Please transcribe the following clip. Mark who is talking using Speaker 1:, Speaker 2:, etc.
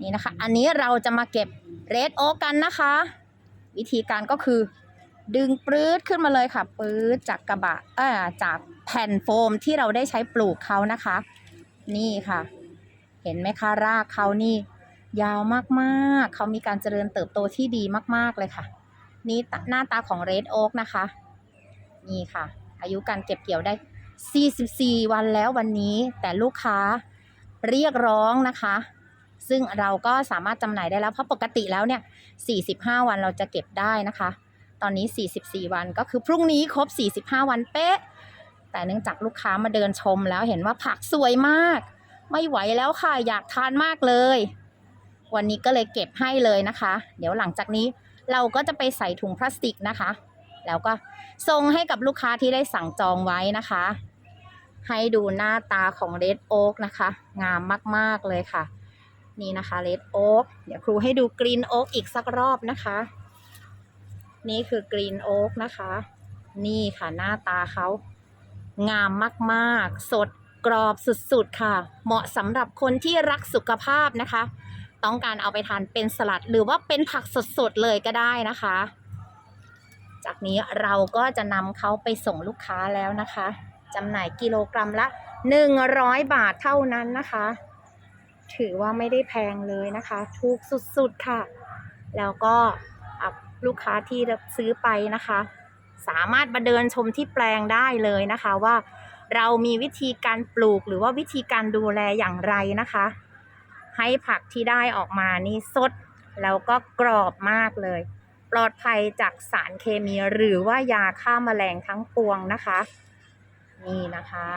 Speaker 1: นี่นะคะ อันนี้เราจะมาเก็บเรดโอ๊กกันนะคะ วิธีการก็คือ ดึงปื๊ดขึ้นมาเลยค่ะปื๊ดจากกระบะเออจากแผ่นโฟมที่เราได้ใช้ปลูกเขานะคะ นี่ค่ะ เห็นไหมคะรากเขานี่ ยาวมากๆ เขามีการเจริญเติบโตที่ดีมากๆเลยค่ะ นี่หน้าตาของเรดโอ๊กนะคะ นี่ค่ะ อายุการเก็บเกี่ยวได้ 44 วันแล้ววันนี้ แต่ลูกค้าเรียกร้องนะคะ ซึ่งเราก็สามารถจำหน่ายได้แล้ว เพราะปกติแล้วเนี่ย 45 วันเราจะเก็บได้นะคะ ตอนนี้ 44 วันก็คือพรุ่งนี้ครบ 45 วันเป๊ะ แต่เนื่องจากลูกค้ามาเดินชมแล้วเห็นว่าผักสวยมาก ไม่ไหวแล้วค่ะ อยากทานมากเลย วันนี้ก็เลยเก็บให้เลยนะคะ เดี๋ยวหลังจากนี้เราก็จะไปใส่ถุงพลาสติกนะคะ แล้วก็ส่งให้กับลูกค้าที่ได้สั่งจองไว้นะคะ ให้ดูหน้าตาของเรดโอ๊กนะคะ งามมากๆเลยค่ะ นี่นะคะเรดโอ๊กเดี๋ยวครูให้ดูกรีนโอ๊กอีกสักรอบนะคะ นี่คือกรีนโอ๊กนะคะ นี่ค่ะหน้าตาเขางามมากๆ สดกรอบสุดๆค่ะ เหมาะสำหรับคนที่รักสุขภาพนะคะ ต้องการเอาไปทานเป็นสลัดหรือว่าเป็นผักสดๆเลยก็ได้นะคะ จากนี้เราก็จะนำเขาไปส่งลูกค้าแล้วนะคะจำหน่ายกิโลกรัมละ 100 บาทเท่านั้นนะคะ ถือว่าไม่ได้แพงเลยนะคะ ถูกสุดๆค่ะ แล้วก็ลูกค้าที่ซื้อไปนะคะ สามารถมาเดินชมที่แปลงได้เลยนะคะว่าเรามีวิธีการปลูกหรือว่าวิธีการดูแลอย่างไรนะคะ ให้ผักที่ได้ออกมานี่สดแล้วก็กรอบมากเลย ปลอดภัยจากสารเคมีหรือว่ายาฆ่าแมลงทั้งปวงนะคะ นี่นะคะ